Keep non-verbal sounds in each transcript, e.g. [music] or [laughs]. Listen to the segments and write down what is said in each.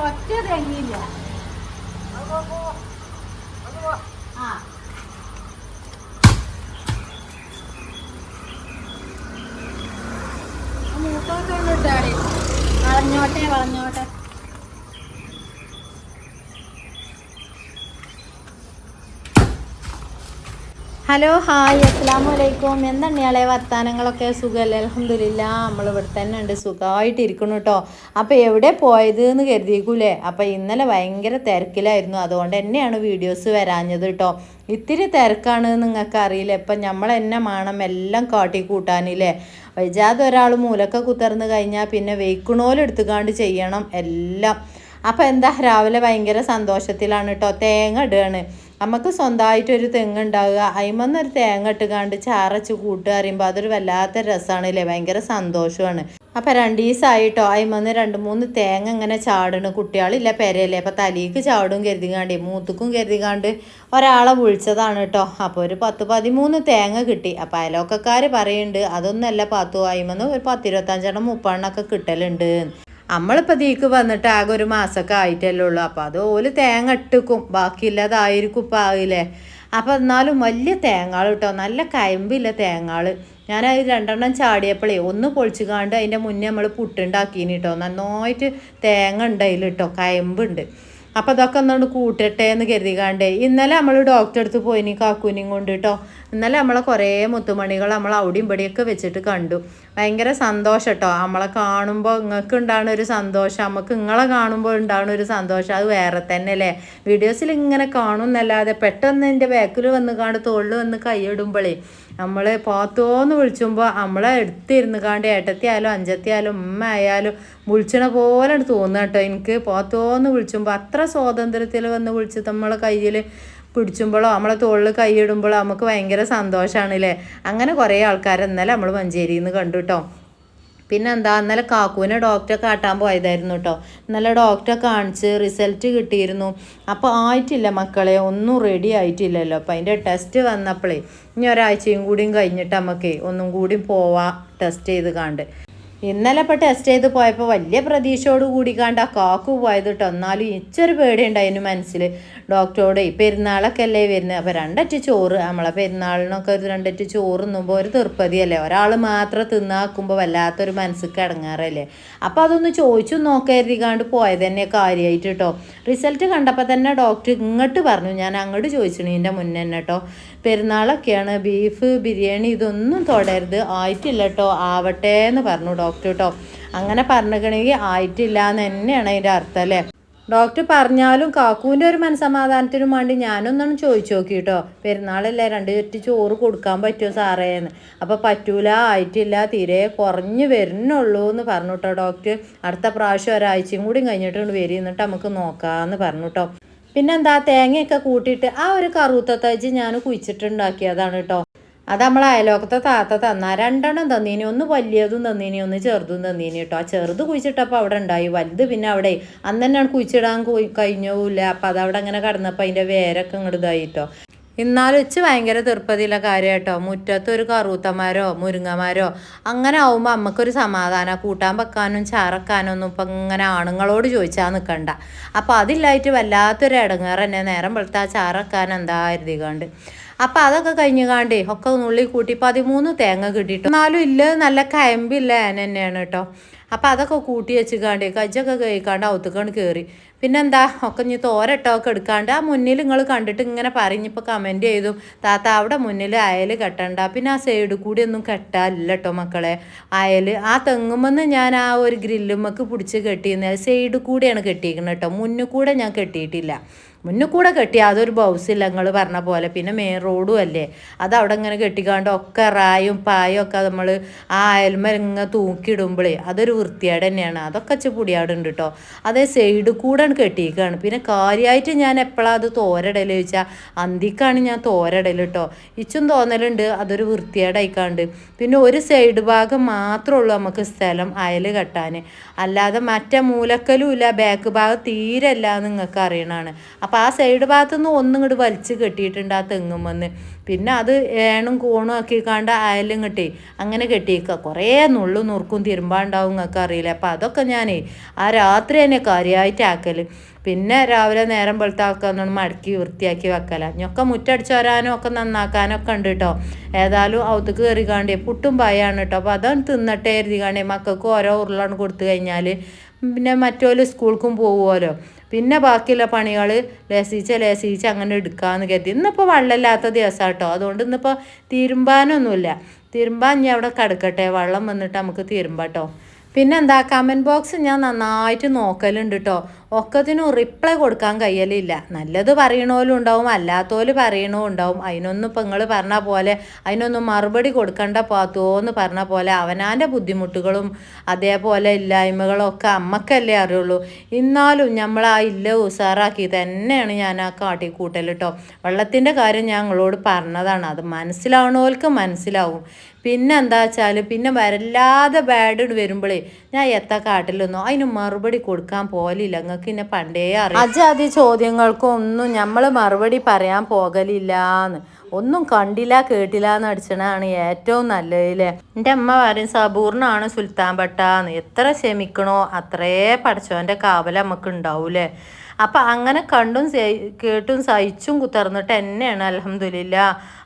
ഒറ്റ തെങ്ങില്ല ആ. വളഞ്ഞോട്ടെ വളഞ്ഞോട്ടെ. Hello hi അസ്സാം വലൈക്കും എന്താണ് ഇയാളെ വർത്താനങ്ങളൊക്കെ? സുഖമല്ലേ അലഹമില്ല നമ്മൾ ഇവിടെ തന്നെ ഉണ്ട്. സുഖമായിട്ട് ഇരിക്കണം കേട്ടോ അപ്പോൾ എവിടെ പോയത് എന്ന് കരുതിയേക്കൂലേ? അപ്പോൾ ഇന്നലെ ഭയങ്കര തിരക്കിലായിരുന്നു. അതുകൊണ്ട് തന്നെയാണ് വീഡിയോസ് വരാഞ്ഞത് കേട്ടോ ഇത്തിരി തിരക്കാണ് നിങ്ങൾക്ക് അറിയില്ല. ഇപ്പം നമ്മൾ എന്നെ വേണം എല്ലാം കാട്ടി കൂട്ടാനില്ലേ? വൈജാതെ ഒരാൾ മൂലക്ക കുത്തർന്ന് കഴിഞ്ഞാൽ പിന്നെ വെയ്ക്കണോലെടുത്തുകാണ്ട് ചെയ്യണം എല്ലാം. അപ്പോൾ എന്താ? രാവിലെ ഭയങ്കര സന്തോഷത്തിലാണ് കേട്ടോ തേങ്ങ ഇടുകയാണ് നമുക്ക് സ്വന്തമായിട്ടൊരു തെങ്ങുണ്ടാവുക. ഉണ്ടാവുക അതിമന്ന് ഒരു തേങ്ങ ഇട്ടുകാണ്ട് ചാറച്ച് കൂട്ടുക അറിയുമ്പോൾ അതൊരു വല്ലാത്ത രസമാണ് അല്ലേ ഭയങ്കര സന്തോഷമാണ് അപ്പം രണ്ട് ദിവസമായിട്ടോ അതിമന്ന് രണ്ട് മൂന്ന് തേങ്ങ ഇങ്ങനെ ചാടണ്. കുട്ടികളില്ല പെരയല്ലേ അപ്പം തലേക്ക് ചാടും കരുതികാണ്ട് മൂത്തുക്കും കരുതികാണ്ട് ഒരാളെ വിളിച്ചതാണ് കേട്ടോ അപ്പോൾ ഒരു പത്ത് പതിമൂന്ന് തേങ്ങ കിട്ടി. അപ്പം അയലോക്കക്കാർ പറയുന്നുണ്ട് അതൊന്നല്ല പത്തു. അതിമന്ന് ഒരു പത്തിരുപത്തഞ്ചെണ്ണം മുപ്പെണ്ണമൊക്കെ കിട്ടലുണ്ട്. നമ്മളിപ്പോൾ തീക്ക് വന്നിട്ട് ആകെ ഒരു മാസമൊക്കെ ആയിട്ടല്ലേ ഉള്ളൂ. അപ്പോൾ അത് ഓൽ തേങ്ങ ഇട്ടിക്കും. ബാക്കിയില്ലാതായിരിക്കും ഇപ്പം ആകില്ലേ അപ്പോൾ എന്നാലും വലിയ തേങ്ങാൾ കേട്ടോ നല്ല കയമ്പില്ല തേങ്ങാൾ. ഞാൻ അത് രണ്ടെണ്ണം ചാടിയപ്പോഴേ ഒന്ന് പൊളിച്ചു കാണ്ട് അതിന്റെ മുന്നേ നമ്മൾ പുട്ടുണ്ടാക്കീനി കേട്ടോ നന്നായിട്ട് തേങ്ങ ഉണ്ട് അതിൽ കേട്ടോ കയമ്പുണ്ട്. അപ്പോൾ അതൊക്കെ ഒന്നുകൊണ്ട് കൂട്ടട്ടെ എന്ന് കരുതികാണ്ടേ ഇന്നലെ നമ്മൾ ഡോക്ടറെ അടുത്ത് പോയിനി കാക്കൂനിയും കൊണ്ട് കേട്ടോ ഇന്നലെ നമ്മളെ കുറേ മുത്തുമണികൾ നമ്മൾ അവിടെയും ഇവിടെയൊക്കെ വെച്ചിട്ട് കണ്ടു. ഭയങ്കര സന്തോഷം കേട്ടോ നമ്മളെ കാണുമ്പോൾ നിങ്ങൾക്ക് ഉണ്ടാകുന്ന ഒരു സന്തോഷം നമുക്ക് നിങ്ങളെ കാണുമ്പോൾ ഉണ്ടാകുന്ന ഒരു സന്തോഷം. അത് വേറെ തന്നെ അല്ലേ വീഡിയോസിൽ ഇങ്ങനെ കാണുന്നല്ലാതെ പെട്ടെന്ന് എന്റെ ബാക്കിൽ വന്ന് കാണും തോളിൽ വന്ന് കൈയിടുമ്പോഴേ നമ്മൾ പോത്തോന്ന് വിളിച്ചുമ്പോൾ നമ്മളെ എടുത്തിരുന്ന് കാണ്ട് ഏട്ടത്തിയാലും അഞ്ചത്തിയാലും ഉമ്മ ആയാലും വിളിച്ചണ പോലെ തോന്നുക കേട്ടോ എനിക്ക് പോത്തോന്ന് വിളിച്ചുമ്പോൾ അത്ര സ്വാതന്ത്ര്യത്തിൽ വന്ന് വിളിച്ച് നമ്മളെ കയ്യിൽ പിടിച്ചുമ്പോഴോ നമ്മളെ തോളിൽ കൈയിടുമ്പോഴോ നമുക്ക് ഭയങ്കര സന്തോഷമാണ് അല്ലേ അങ്ങനെ കുറേ ആൾക്കാർ നമ്മൾ മഞ്ചേരിയിൽ നിന്ന് കണ്ടു കേട്ടോ പിന്നെ എന്താ ഇന്നലെ കാക്കുവിനെ ഡോക്ടറെ കാട്ടാൻ പോയതായിരുന്നു കേട്ടോ ഇന്നലെ ഡോക്ടറെ കാണിച്ച് റിസൾട്ട് കിട്ടിയിരുന്നു. അപ്പോൾ ആയിട്ടില്ല മക്കളെ ഒന്നും റെഡി ആയിട്ടില്ലല്ലോ. അപ്പം അതിന്റെ ടെസ്റ്റ് വന്നപ്പോഴേ ഇനി ഒരാഴ്ചയും കൂടിയും കഴിഞ്ഞിട്ട് നമുക്ക് ഒന്നും കൂടി പോവാം ടെസ്റ്റ് ചെയ്ത് കാണ്ട്. ഇന്നലെ ഇപ്പോൾ ടെസ്റ്റ് ചെയ്ത് പോയപ്പോൾ വലിയ പ്രതീക്ഷയോട് കൂടി കണ്ട കാക്കു പോയത് കേട്ടോ എന്നാലും ഇച്ചൊരു പേടിയുണ്ടായിരുന്നു മനസ്സിൽ ഡോക്ടറോട് പെരുന്നാളൊക്കെ അല്ലേ വരുന്നത് അപ്പോൾ രണ്ടറ്റ് ചോറ് നമ്മളെ പെരുന്നാളിനൊക്കെ ഒരു രണ്ടറ്റ് ചോറ് തിന്നുമ്പോൾ ഒരു തീർപ്പതിയല്ലേ? ഒരാൾ മാത്രം തിന്നാക്കുമ്പോൾ വല്ലാത്തൊരു മനസ്സിക്ക് ഇടങ്ങാറല്ലേ അപ്പോൾ അതൊന്ന് ചോദിച്ചു നോക്കരുതിക്കാണ്ട് പോയത് തന്നെ കാര്യമായിട്ട് കേട്ടോ റിസൾട്ട് കണ്ടപ്പോൾ തന്നെ ഡോക്ടർ ഇങ്ങോട്ട് പറഞ്ഞു ഞാൻ അങ്ങോട്ട് ചോദിച്ചിണു ഇതിന്റെ മുന്നേ തന്നെ കേട്ടോ പെരുന്നാളൊക്കെയാണ് ബീഫ് ബിരിയാണി ഇതൊന്നും തൊടരുത് ആയിട്ടില്ല കേട്ടോ ആവട്ടെ എന്ന് പറഞ്ഞു ഡോക്ടർ കേട്ടോ അങ്ങനെ പറഞ്ഞിക്കണമെങ്കിൽ ആയിട്ടില്ല എന്ന് തന്നെയാണ് അതിന്റെ അർത്ഥം അല്ലേ? ഡോക്ടർ പറഞ്ഞാലും കാക്കൂന്റെ ഒരു മനസമാധാനത്തിനും വേണ്ടി ഞാനൊന്നും ചോദിച്ചു നോക്കി കേട്ടോ പെരുന്നാളല്ലേ രണ്ട് ചുറ്റി ചോറ് കൊടുക്കാൻ പറ്റുമോ സാറേ എന്ന്. അപ്പോൾ പറ്റൂല ആയിട്ടില്ല തീരെ കുറഞ്ഞ് വരുന്നുള്ളൂ എന്ന് പറഞ്ഞു കേട്ടോ ഡോക്ടർ. അടുത്ത പ്രാവശ്യം ഒരാഴ്ചയും കൂടി കഴിഞ്ഞിട്ട് വരും എന്നിട്ട് നമുക്ക് നോക്കാമെന്ന് പറഞ്ഞു കേട്ടോ പിന്നെന്താ തേങ്ങയൊക്കെ കൂട്ടിയിട്ട് ആ ഒരു കറുത്ത ഞാൻ കുഴിച്ചിട്ടുണ്ടാക്കിയതാണ് കേട്ടോ അത് നമ്മൾ അയലോക്കത്തെ താത്ത തന്ന. രണ്ടെണ്ണം തന്നീനി. ഒന്ന് വലിയതും തന്നീനി ഒന്ന് ചെറുതും തന്നീനി കേട്ടോ ആ ചെറുത് കുഴിച്ചിട്ടപ്പോൾ അവിടെ ഉണ്ടായി. വലുത് പിന്നെ അവിടെ അന്ന് തന്നെയാണ് കുഴിച്ചിടാൻ കഴിഞ്ഞില്ല. അപ്പം അതവിടെ അങ്ങനെ കടന്നപ്പോൾ അതിന്റെ വേരൊക്കെ ഇങ്ങോട്ട് ഇതായി കേട്ടോ എന്നാലും വെച്ച് ഭയങ്കര തീർപ്പതിയുള്ള കാര്യം കേട്ടോ മുറ്റത്ത് ഒരു കറൂത്തമാരോ മുരിങ്ങമാരോ അങ്ങനെ ആവുമ്പോൾ നമുക്കൊരു സമാധാനം. കൂട്ടാൻ വെക്കാനും ചാറക്കാനും ഒന്നും ഇപ്പം ഇങ്ങനെ ആണുങ്ങളോട് ചോദിച്ചാൽ നിൽക്കണ്ട അപ്പോൾ അതില്ലായിട്ട് വല്ലാത്തൊരു ഇടങ്ങേറ് തന്നെ നേരം വെളുത്താൽ ചാറക്കാൻ എന്താ കരുതികാണ്ട് അപ്പം അതൊക്കെ കഴിഞ്ഞ് കാണ്ടേ ഒക്കെ നുള്ളി കൂട്ടി പതിമൂന്ന് തേങ്ങ കിട്ടിയിട്ടു. എന്നാലും ഇല്ല നല്ല കയമ്പില്ല ആന തന്നെയാണ് കേട്ടോ. അപ്പം അതൊക്കെ കൂട്ടി വെച്ച് കാണ്ടേ കജ്ജൊക്കെ കഴിക്കാണ്ട് ഔത്തുക്കാണ്ട് കയറി പിന്നെന്താ ഒക്കെ ഇനി തോരട്ടൊക്കെ എടുക്കാണ്ട് ആ മുന്നിൽ നിങ്ങൾ കണ്ടിട്ട് ഇങ്ങനെ പറഞ്ഞിപ്പോൾ കമന്റ് ചെയ്തു താത്ത അവിടെ മുന്നിൽ അയൽ കെട്ടണ്ട. പിന്നെ ആ സൈഡ് കൂടി ഒന്നും കെട്ടാനില്ല കേട്ടോ മക്കളെ. അയൽ ആ തെങ്ങുമെന്ന് ഞാൻ ആ ഒരു ഗ്രില്ലുമ്മക്ക് പിടിച്ച് കെട്ടിയിരുന്നത് സൈഡ് കൂടിയാണ് കെട്ടിയിരിക്കുന്നത് കേട്ടോ. മുന്നിൽ കൂടെ ഞാൻ കെട്ടിയിട്ടില്ല. മുന്നിൽ കൂടെ കെട്ടി അതൊരു ബൗസില്ല നിങ്ങൾ പറഞ്ഞ പോലെ. പിന്നെ മെയിൻ റോഡും അല്ലേ? അത് അവിടെ ഇങ്ങനെ കെട്ടിക്കാണ്ട് ഒക്കെ റായും പായും ഒക്കെ നമ്മൾ ആ അയൽമ ഇങ്ങനെ തൂക്കിയിടുമ്പോഴേ അതൊരു വൃത്തിയേട് തന്നെയാണ്. അതൊക്കെ വെച്ച് പൊടിയാടുണ്ട് കേട്ടോ അതേ സൈഡ് കൂടെ കെട്ടിയിരിക്കുകയാണ് പിന്നെ കാര്യമായിട്ട് ഞാൻ എപ്പോഴാണ് അത് തോരടൽ ചോദിച്ചാൽ അന്തിക്കാണ് ഞാൻ തോരടൽ കേട്ടോ ഇച്ചും തോന്നലുണ്ട് അതൊരു വൃത്തിയേടായിക്കാണ്ട്. പിന്നെ ഒരു സൈഡ് ഭാഗം മാത്രമേ ഉള്ളൂ നമുക്ക് സ്ഥലം അയൽ കെട്ടാൻ അല്ലാതെ മറ്റേ മൂലക്കലും ഇല്ല ബാക്ക് ഭാഗം തീരല്ല നിങ്ങൾക്ക് അറിയണമാണ് അപ്പം അപ്പോൾ ആ സൈഡ് ഭാഗത്തുനിന്ന് ഒന്നും ഇങ്ങോട്ട് വലിച്ച് കെട്ടിയിട്ടുണ്ട് ആ തെങ്ങുമെന്ന് പിന്നെ അത് ഏണും കോണും ആക്കി കണ്ട് അയലും കെട്ടി അങ്ങനെ കെട്ടിയേക്കുക കുറേ നുള്ളു നുറുക്കും തിരുമ്പാണ്ടാവും നിങ്ങൾക്ക് അറിയില്ല. അപ്പം അതൊക്കെ ഞാനേ ആ രാത്രി തന്നെ കാര്യമായിട്ട് ആക്കൽ പിന്നെ രാവിലെ നേരം വെളുത്താക്കാന്ന് മടക്കി വൃത്തിയാക്കി വെക്കല. ഞൊക്കെ മുറ്റടിച്ച് വരാനും ഒക്കെ നന്നാക്കാനൊക്കെ ഉണ്ട് കേട്ടോ ഏതായാലും ഔത്തേക്ക് കയറി കാണ്ടേ പുട്ടും പായാണ് കേട്ടോ അപ്പോൾ അതാണ് തിന്നട്ടെ കാണേ മക്കൾക്ക് ഓരോ ഉരുളാണ് കൊടുത്തു കഴിഞ്ഞാൽ പിന്നെ മറ്റോൽ സ്കൂൾക്കും പോകുമല്ലോ പിന്നെ ബാക്കിയുള്ള പണികൾ ലേസിച്ച് ലസിച്ച് അങ്ങനെ എടുക്കാമെന്ന് കരുതി. ഇന്നിപ്പോൾ വെള്ളമില്ലാത്ത ദിവസം കേട്ടോ അതുകൊണ്ട് ഇന്നിപ്പോൾ തിരുമ്പാനൊന്നുമില്ല. തിരുമ്പാൻ ഞാൻ അവിടെ കിടക്കട്ടെ. വെള്ളം വന്നിട്ട് നമുക്ക് തിരുമ്പാട്ടോ. പിന്നെന്താ കമന്റ് ബോക്സ് ഞാൻ നന്നായിട്ട് നോക്കലുണ്ട് കേട്ടോ ഒക്കത്തിനും റിപ്ലൈ കൊടുക്കാൻ കഴിയലില്ല. നല്ലത് പറയണോലും ഉണ്ടാവും അല്ലാത്തോൽ പറയണോ ഉണ്ടാവും. അതിനൊന്നും ഇപ്പം നിങ്ങൾ പറഞ്ഞ പോലെ അതിനൊന്നും മറുപടി കൊടുക്കണ്ട പാത്തോന്ന് പറഞ്ഞ പോലെ അവനാന്റെ ബുദ്ധിമുട്ടുകളും അതേപോലെ ഇല്ലായ്മകളും ഒക്കെ അമ്മക്കല്ലേ അറിയുള്ളൂ. എന്നാലും നമ്മൾ ആ ഇല്ല ഉസാറാക്കി തന്നെയാണ് ഞാൻ ആ കാട്ടി കൂട്ടൽ കേട്ടോ വെള്ളത്തിന്റെ കാര്യം ഞാൻ നിങ്ങളോട് പറഞ്ഞതാണ്. അത് മനസ്സിലാവണവർക്ക് മനസ്സിലാവും. പിന്നെ എന്താ വെച്ചാൽ പിന്നെ വരല്ലാതെ ബാഡ് വരുമ്പോഴേ ഞാൻ എത്ത കാട്ടിലൊന്നും അതിന് മറുപടി കൊടുക്കാൻ പോലില്ല നിങ്ങൾക്ക് ഇന്നെ പണ്ടേ അറിയാം. അജാതി ചോദ്യങ്ങൾക്കും ഒന്നും നമ്മൾ മറുപടി പറയാൻ പോകലില്ലാന്ന്. ഒന്നും കണ്ടില്ല കേട്ടില്ല എന്ന് അടിച്ചണാണ് ഏറ്റവും നല്ലതില്ലേ എന്റെ അമ്മ പറയും സബൂറിനാണ് സുൽത്താൻ പട്ടാന്ന് എത്ര ക്ഷമിക്കണോ അത്രേ പഠിച്ചവന്റെ കാവൽ നമുക്ക് ഉണ്ടാവൂലേ അപ്പം അങ്ങനെ കണ്ടും കേട്ടും സഹിച്ചും കുത്തർന്നിട്ട് തന്നെയാണ് അലഹമില്ല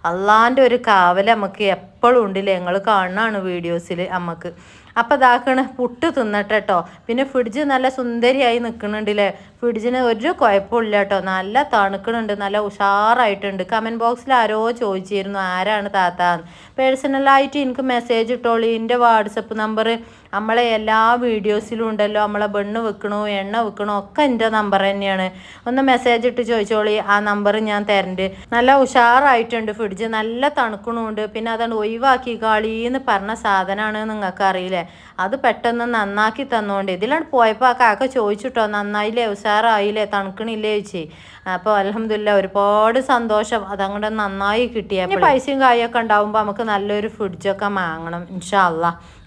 അള്ളാന്റെ ഒരു കാവൽ നമുക്ക് എപ്പോഴും ഉണ്ടല്ലേ ഞങ്ങൾ കാണാണ് വീഡിയോസിൽ നമുക്ക് അപ്പം ഇതാക്കണ് പുട്ട് തിന്നട്ടെ കേട്ടോ പിന്നെ ഫ്രിഡ്ജ് നല്ല സുന്ദരിയായി നിൽക്കുന്നുണ്ടല്ലേ ഫ്രിഡ്ജിന് ഒരു കുഴപ്പമില്ല കേട്ടോ നല്ല തണുക്കണുണ്ട് നല്ല ഉഷാറായിട്ടുണ്ട്. കമന്റ് ബോക്സിൽ ആരോ ചോദിച്ചിരുന്നു ആരാണ് താത്താന്ന്. പേഴ്സണലായിട്ട് എനിക്ക് മെസ്സേജ് ഇട്ടോളി. എന്റെ വാട്സപ്പ് നമ്പർ നമ്മളെ എല്ലാ വീഡിയോസിലും ഉണ്ടല്ലോ. നമ്മളെ ബണ്ണ് വെക്കണോ എണ്ണ വെക്കണോ ഒക്കെ എന്റെ നമ്പർ തന്നെയാണ്. ഒന്ന് മെസ്സേജ് ഇട്ട് ചോദിച്ചോളി. ആ നമ്പർ ഞാൻ തരണ്ട്. നല്ല ഉഷാറായിട്ടുണ്ട് ഫ്രിഡ്ജ് നല്ല തണുക്കണുണ്ട്. പിന്നെ അതാണ് ഒഴിവാക്കി എന്ന് പറഞ്ഞ സാധനമാണ് നിങ്ങൾക്ക് അറിയില്ലേ? അത് പെട്ടെന്ന് നന്നാക്കി തന്നോണ്ട്. ഇതിലാണ് പോയപ്പോൾ ആ കാക്ക ചോദിച്ചിട്ടോ നന്നായില്ലേ? ഉഷാറായില്ലേ? തണുക്കണില്ലേ? ചോദിച്ചേ. അപ്പോൾ അലഹമില്ല ഒരുപാട് സന്തോഷം. അതങ്ങോട്ട് നന്നായി കിട്ടിയ പൈസയും കായൊക്കെ ഉണ്ടാവുമ്പോൾ നമുക്ക് നല്ലൊരു ഫ്രിഡ്ജൊക്കെ വാങ്ങണം ഇൻഷാ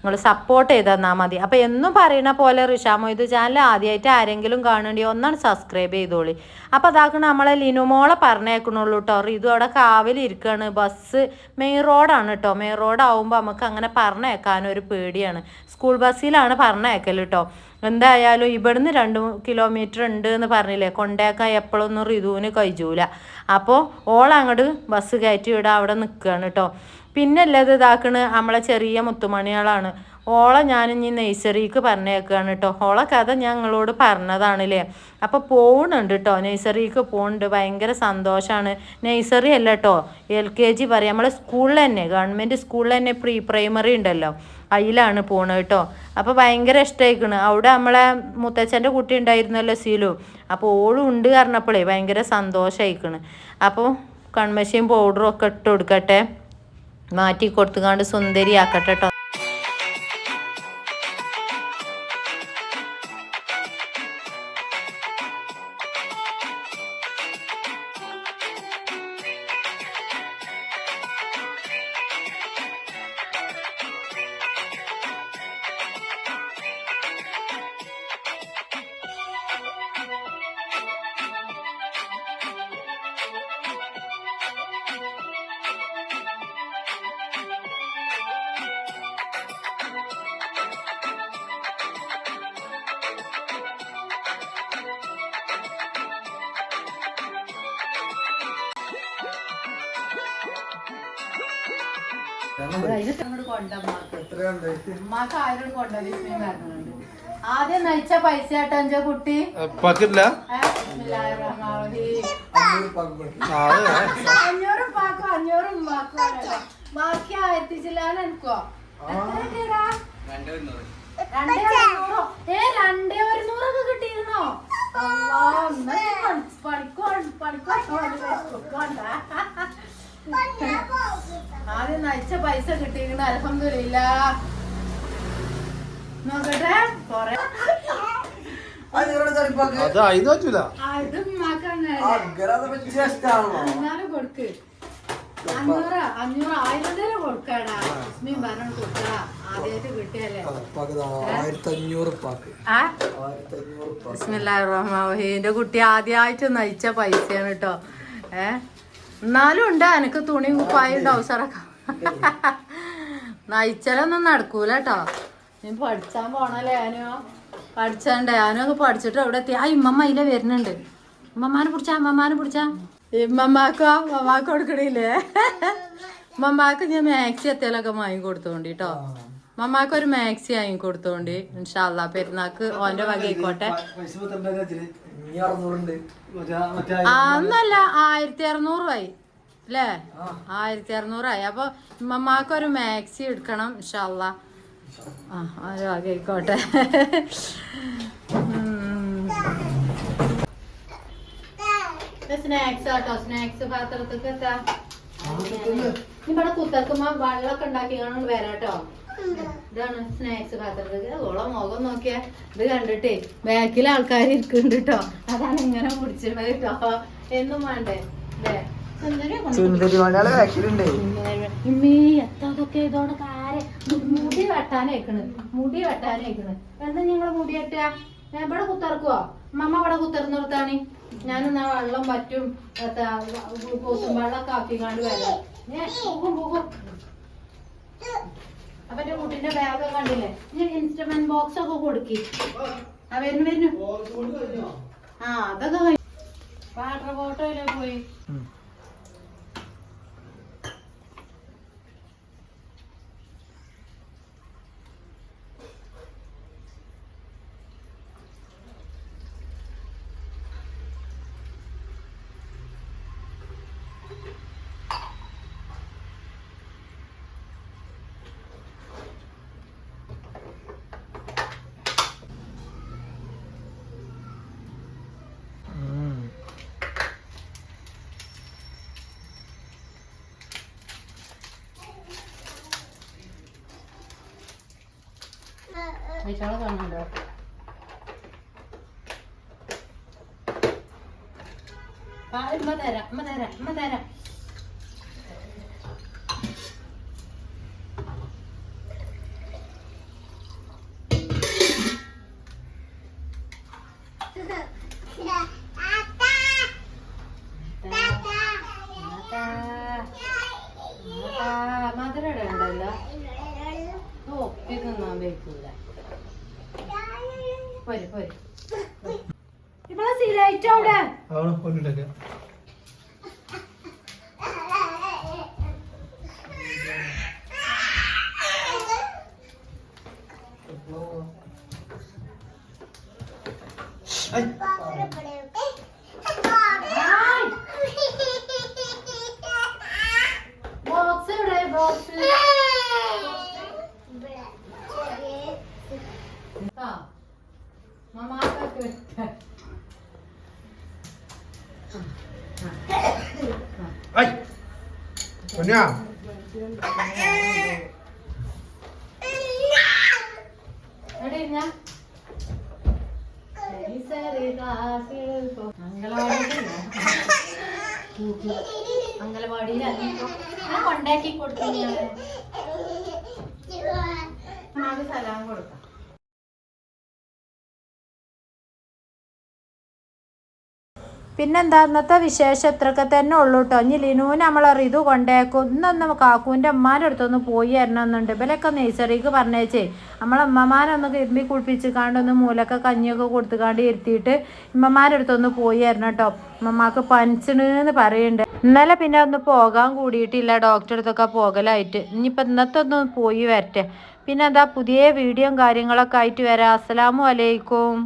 നിങ്ങൾ സപ്പോർട്ട് ചെയ്ത് തന്നാൽ മതി. അപ്പോൾ എന്നും പറയുന്ന പോലെ ഋഷാ മൊയ്തു ചാനൽ ആദ്യമായിട്ട് ആരെങ്കിലും കാണേണ്ടി ഒന്നാണ് സബ്സ്ക്രൈബ് ചെയ്തോളി. അപ്പോൾ അതാക്കണം നമ്മളെ ലിനുമോളെ പറഞ്ഞേക്കണുള്ളൂ കേട്ടോ റിതു അവിടെ കാവിലിരിക്കുകയാണ് ബസ് മെയിൻ റോഡാണ് കേട്ടോ മെയിൻ റോഡാവുമ്പോൾ നമുക്ക് അങ്ങനെ പറഞ്ഞേക്കാനൊരു പേടിയാണ്. സ്കൂൾ ബസ്സിലാണ് പറഞ്ഞേക്കൽ കേട്ടോ എന്തായാലും ഇവിടുന്ന് രണ്ട് കിലോമീറ്റർ ഉണ്ട് എന്ന് പറഞ്ഞില്ലേ? കൊണ്ടേക്കാൻ എപ്പോഴൊന്നും റിതുവിന് കഴിച്ചൂല അപ്പോൾ ഓളങ്ങോട്ട് ബസ് കയറ്റി വിടാൻ അവിടെ നിൽക്കുകയാണ് കേട്ടോ പിന്നെ ഉള്ളത് ഇതാക്കണ് നമ്മളെ ചെറിയ മുത്തുമണികളാണ്. ഓളെ ഞാൻ ഇനി നെയ്സറിക്ക് പറഞ്ഞേക്കാണ് കേട്ടോ ഓളെ കഥ ഞങ്ങളോട് പറഞ്ഞതാണല്ലേ. അപ്പോൾ പോകുന്നുണ്ട് കേട്ടോ നെയ്സറിക്ക് പോകുന്നുണ്ട് ഭയങ്കര സന്തോഷമാണ് നെയ്സറി അല്ല കേട്ടോ എൽ കെ ജി പറയാം. നമ്മളെ സ്കൂളിൽ തന്നെ ഗവൺമെന്റ് സ്കൂളിൽ തന്നെ പ്രീ പ്രൈമറി ഉണ്ടല്ലോ. അതിലാണ് പോണത് കേട്ടോ അപ്പോൾ ഭയങ്കര ഇഷ്ടമായിക്കണ് അവിടെ നമ്മളെ മുത്തച്ഛന്റെ കുട്ടി ഉണ്ടായിരുന്നല്ലോ സീലു. അപ്പോൾ ഓളും ഉണ്ട് കാരണപ്പോഴേ ഭയങ്കര സന്തോഷമായിക്കണ് അപ്പോൾ കൺമശിയും പൗഡറും ഒക്കെ ഇട്ട് കൊടുക്കട്ടെ. മാറ്റി കൊടുത്തുകൊണ്ട് സുന്ദരിയാക്കട്ടെ കേട്ടോ ആദ്യം നയിച്ച പൈസ ആട്ടോ അഞ്ചോ കുട്ടി? പറ്റില്ല അഞ്ഞൂറ് പാക്കോ അഞ്ഞൂറും ഉമ്മാക്കോ ബാക്കി ആയിരത്തി ചില്ലാണ് എനിക്കോ ഏ രണ്ടേ ഒരുന്നൂറൊക്കെ കിട്ടിയിരുന്നോ? പഠിക്കോ പഠിക്കോ ഈ ആദ്യം നയിച്ച പൈസ കിട്ടിയിരുന്നു അലഹമില്ല നോക്കട്ടെ കൊറേ അത് അതിന് പറ്റൂല. ആ, ഇത് ഉമ്മാക്കാണ് എന്നാലും കൊടുക്ക്. അഞ്ഞൂറ് അഞ്ഞൂറ് ആയിരം തരം കൊടുക്കാടാ ലക്ഷ്മി പറഞ്ഞ കൊടുക്കടാ ആദ്യമായിട്ട് കുട്ടി നയിച്ച പൈസയാണ് കേട്ടോ ഏ? എന്നാലും ഉണ്ട്. എനിക്ക് തുണി കുപ്പായ ഡൗസറൊക്കെ നയിച്ചാലൊന്നും നടക്കൂല കേട്ടോ. നീ പഠിച്ചാൻ പോണല്ലേ ഞാനോ പഠിച്ചണ്ടേ? ഞാനൊക്കെ പഠിച്ചിട്ട് അവിടെ എത്തി? ആ ഇമ്മമ്മ അതിലെ വരുന്നുണ്ട്. ഉമ്മമാനെ പിടിച്ച അമ്മമാനെ പിടിച്ച. ഇമ്മമാക്കോ അമ്മമാക്കോ കൊടുക്കണില്ലേ? മമ്മാക്ക് ഞാൻ മാക്സി എത്തിയാലൊക്കെ വാങ്ങി കൊടുത്തോണ്ടി കേട്ടോ മമ്മാക്ക് ഒരു മാക്സി വാങ്ങി കൊടുത്തോണ്ടി. ഇൻഷാല്ല പെരുന്നാക്ക് ഓന്റെ വക ആയിക്കോട്ടെ ആയിരത്തി അറുന്നൂറായി അല്ലേ ആയിരത്തി അറുന്നൂറായി അപ്പൊ മമ്മാക്ക് ഒരു മാക്സി എടുക്കണം ഇഷല്ല ആ ഒരു ആയിക്കോട്ടെ സ്നാക്സ് ആട്ടോ. സ്നാക്സ് പാത്രത്തൊക്കെ എത്താ ഇവിടെ കുത്തക്കുമ്പോ വെള്ളമൊക്കെ ഉണ്ടാക്കി കാണുന്നു വരാട്ടോ. ഇതാണ് സ്നാക്സ് പാത്രത്തിൽ ഓളെ മുഖം നോക്കിയാ ഇത് കണ്ടിട്ടേ ബാക്കിൽ ആൾക്കാർ ഇരിക്കുന്നുണ്ട് കേട്ടോ അതാണ് ഇങ്ങനെ പിടിച്ചത് കേട്ടോ എന്നും വേണ്ടേ? അല്ലേ സുന്ദരി മലയാള ബാക്കിലുണ്ട്. ഇമ്മേ എത്താതൊക്കെ ഇതോടെ കാരെ മുടി വെട്ടാനേക്കണ് മുടി വെട്ടാനേക്കണ് എന്താ ഞങ്ങൾ മുടി വെട്ടാ? എവിടെ ഇവിടെ കുത്തിറക്കുവോ? മമ്മ ഇവിടെ കുത്തിറന്ന് ഞാൻ ഞാനെന്നാ വെള്ളം പറ്റും ഗ്ലൂക്കോസും കാപ്പി ആക്കിക്കാണ്ട് വരാം. ഏ, പോകും പോകും അപ്പൊ എന്റെ കുട്ടീന്റെ ബാഗ് കണ്ടില്ലേ? ഞാൻ ഇൻസ്ട്രുമെന്റ് ബോക്സ് ഒക്കെ കൊടുക്കി. ആ വരുന്നു വരുന്നു ആ അതൊക്കെ. വാട്ടർ ബോട്ടോയിലേ പോയി. വിശാള കാണുന്നുണ്ടോ ആ, ഉമ്മ തരാം ഉമ്മ തരാം തരാം മധുര ഉണ്ടല്ലോ ഓ ഇത് തിന്നാൻ വെക്കൂല പോര് പോര് ഇവിടെ സീലായിട്ടോ അവിടെ ആണ് കൊണ്ടിട്ടൊക്കെ ബോക്സ് ഇവിടെ ബോക്സ് ആ മമാക്കൊക്കെ പൊന്നാ എവിടെ ഇരുന്ന അംഗലവാടിയിലല്ലോ ഞാൻ കൊണ്ടാക്കി കൊടുത്തു [laughs] സലാം കൊടുക്കാം. പിന്നെന്താ ഇന്നത്തെ വിശേഷം ഇത്രയൊക്കെ തന്നെ ഉള്ളൂ കേട്ടോ ഇനി ലിനുവിന് നമ്മളെ റിതു കൊണ്ടേക്കും. ഇന്നൊന്ന് കാക്കൂന്റെ അമ്മാന്റെ അടുത്തൊന്ന് പോയി വരണമെന്നുണ്ട്. ഇവലൊക്കെ നേഴ്സറിക്ക് പറഞ്ഞേച്ചേ നമ്മളെ അമ്മമാരൊന്ന് ഇരുമ്പി കുളിപ്പിച്ച് കാണ്ടൊന്ന് മൂലൊക്കെ കഞ്ഞിയൊക്കെ കൊടുത്തുകാണ്ട് ഇരുത്തിയിട്ട് ഇമ്മമാരുടെ അടുത്തൊന്ന് പോയി വരണം കേട്ടോ അമ്മമാക്ക് പനിച്ചണെന്ന് പറയുന്നുണ്ട് ഇന്നലെ പിന്നെ ഒന്ന് പോകാൻ കൂടിയിട്ടില്ല. ഡോക്ടറെ അടുത്തൊക്കെ പോകലായിട്ട്. ഇനിയിപ്പോൾ ഇന്നത്തെ ഒന്ന് പോയി വരട്ടെ. പിന്നെ എന്താ പുതിയ വീഡിയോയും കാര്യങ്ങളൊക്കെ ആയിട്ട് വരാം. അസ്സലാമു അലൈക്കും.